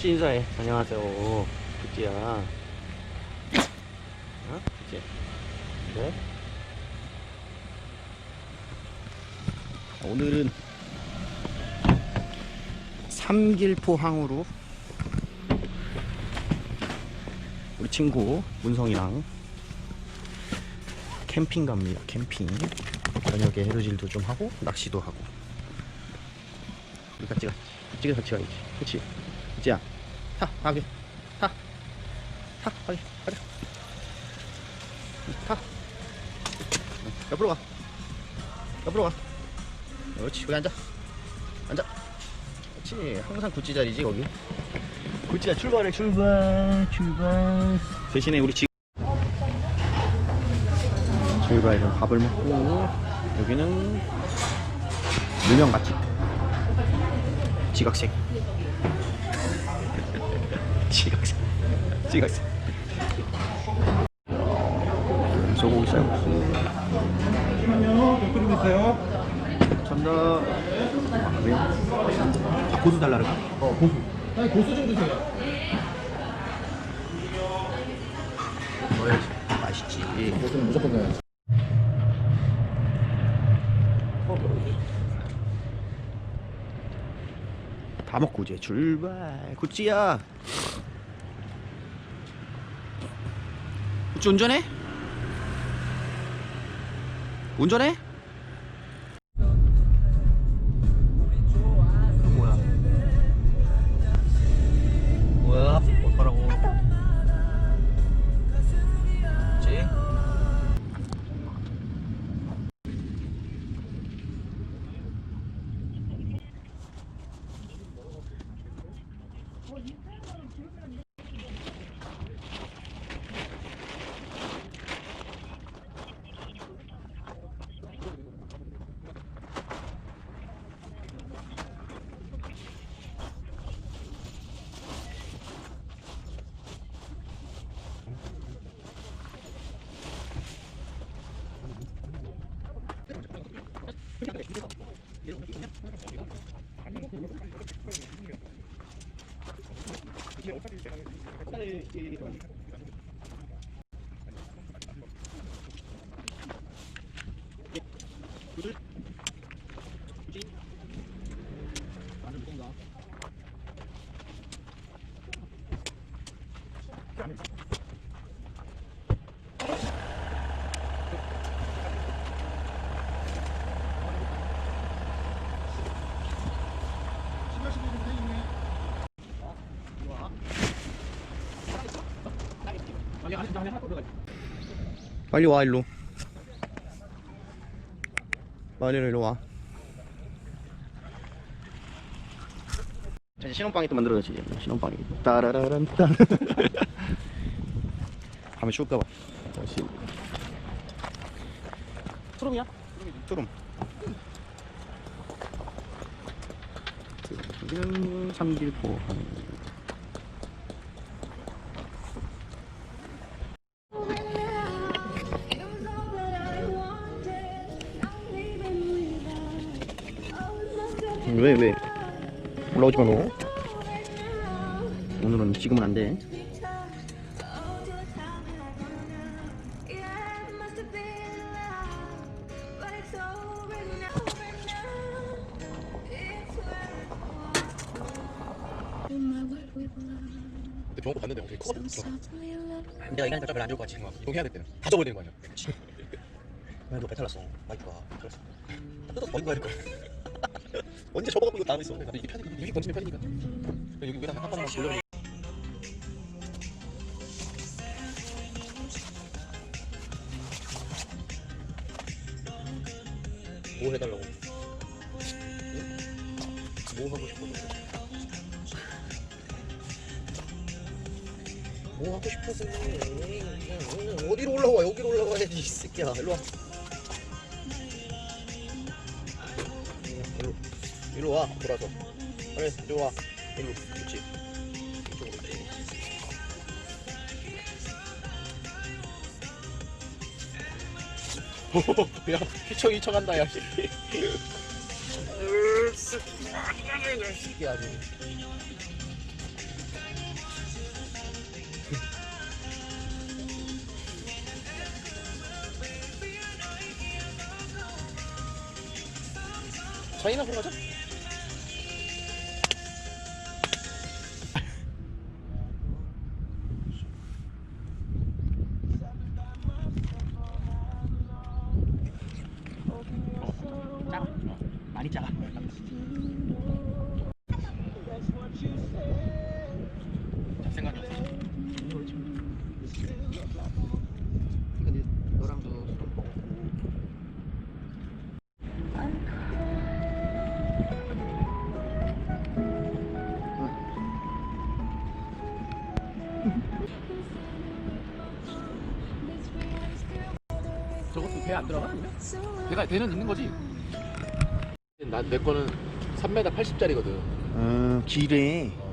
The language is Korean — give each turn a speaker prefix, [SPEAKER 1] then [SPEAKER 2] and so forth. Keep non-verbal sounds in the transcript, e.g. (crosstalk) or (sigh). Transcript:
[SPEAKER 1] 구찌 인사해. 안녕하세요. 구찌야. 어? 구찌. 네? 오늘은 삼길포 항으로 우리 친구 문성이랑 캠핑 갑니다. 캠핑. 저녁에 해루질도 좀 하고 낚시도 하고. 우리 같이 가. 같이 같이 가야지. 그렇지. 그치야. 타. 가게. 타. 타. 가게. 가자. 타. 옆으로 가. 옆으로 가. 그렇지. 거기 앉아. 앉아. 그렇지. 항상 구찌 자리지 거기. 구찌야 출발해 출발 출발. 대신에 우리 지. 저희가 이런 밥을 먹고 여기는 유명 맛집 지각생 지각생 지각생 소고기 쌀국수
[SPEAKER 2] 몇 그릇 있어요?
[SPEAKER 1] 감사합니다 아, 왜요? 아, 고수 달라는 거?
[SPEAKER 2] 어, 고수. 아니, 고수 좀 주세요.
[SPEAKER 1] 넣어야지 맛있지
[SPEAKER 2] 고수는 무조건 넣어야지.
[SPEAKER 1] 다 먹고 이제 출발 구찌야 구찌 운전해? 운전해? 안녕하세요. 네, 어차피 제가 빨리 와 일로. 빨리 일로 와. 자, 이제 신혼방이 또 만들어졌지. 신혼방이. 따라라란 따. 밤에 추울까봐. 다시 투룸이야? 투룸. 여기는 삼길포 왜 왜? 올라오지 마 너. 오늘은 지금은 안 돼.
[SPEAKER 2] 근데 병원 갔는데 어떻게 커가 됐어?
[SPEAKER 1] 내가 좀 별로 안 좋을 것 같지.
[SPEAKER 2] 이동해야 될 때는 다 접어야 되는 거 아니야? (laughs)
[SPEAKER 1] 너 배탈 났어. 마이크가. 그래서
[SPEAKER 2] 다 뜯어서 버리고 가야 될 거야. (laughs) 언제 접어갖고 이거 다음에 있어. 근데 이게 편이 이게 던지면 편이니까. 여기 위에다 한 번만 돌려. 뭐 해달라고? 응? 뭐 하고 싶어? 뭐 하고 싶어서 그냥 어디로 올라와 여기로 올라와야지 이 새끼야 일로 와 이리 와 돌아서. 그래 일로 와. 일로. 그렇지. 이쪽으로 그렇지 (laughs) 야. 휘청 휘청한다 야 이게 아주. 차이나 보러 가자
[SPEAKER 1] 많이 작아.
[SPEAKER 2] 잡생각이 없어.
[SPEAKER 1] 근데 너랑도 술 먹고.
[SPEAKER 2] 저것도 배 안 들어가? 아니면? 배가 배는 있는 거지. 나내 거는 3m 80짜리거든.
[SPEAKER 1] 음, 길에.
[SPEAKER 2] 어,